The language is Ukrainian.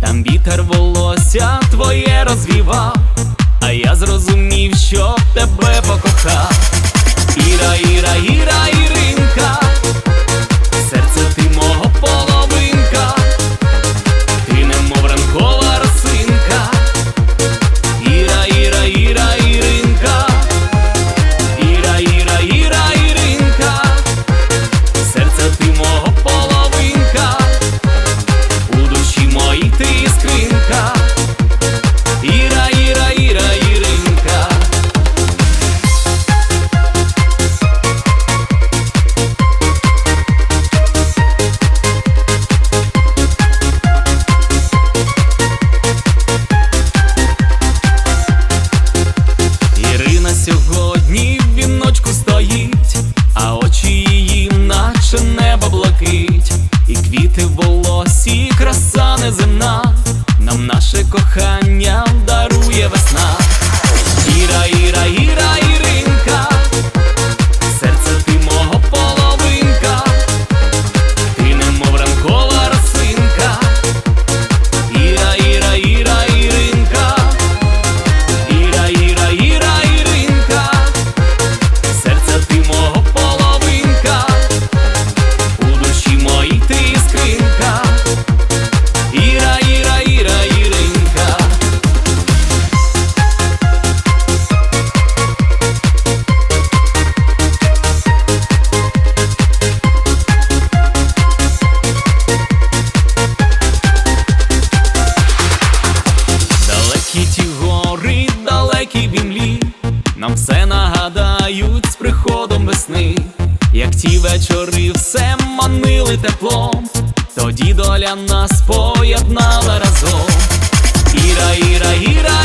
там вітер волосся твоє розвівав, а я зрозумів, що тебе покохав. наше кохання. Нам все нагадають з приходом весни, як ті вечори все манили теплом, тоді доля нас поєднала разом. Іра, Іра, Іра.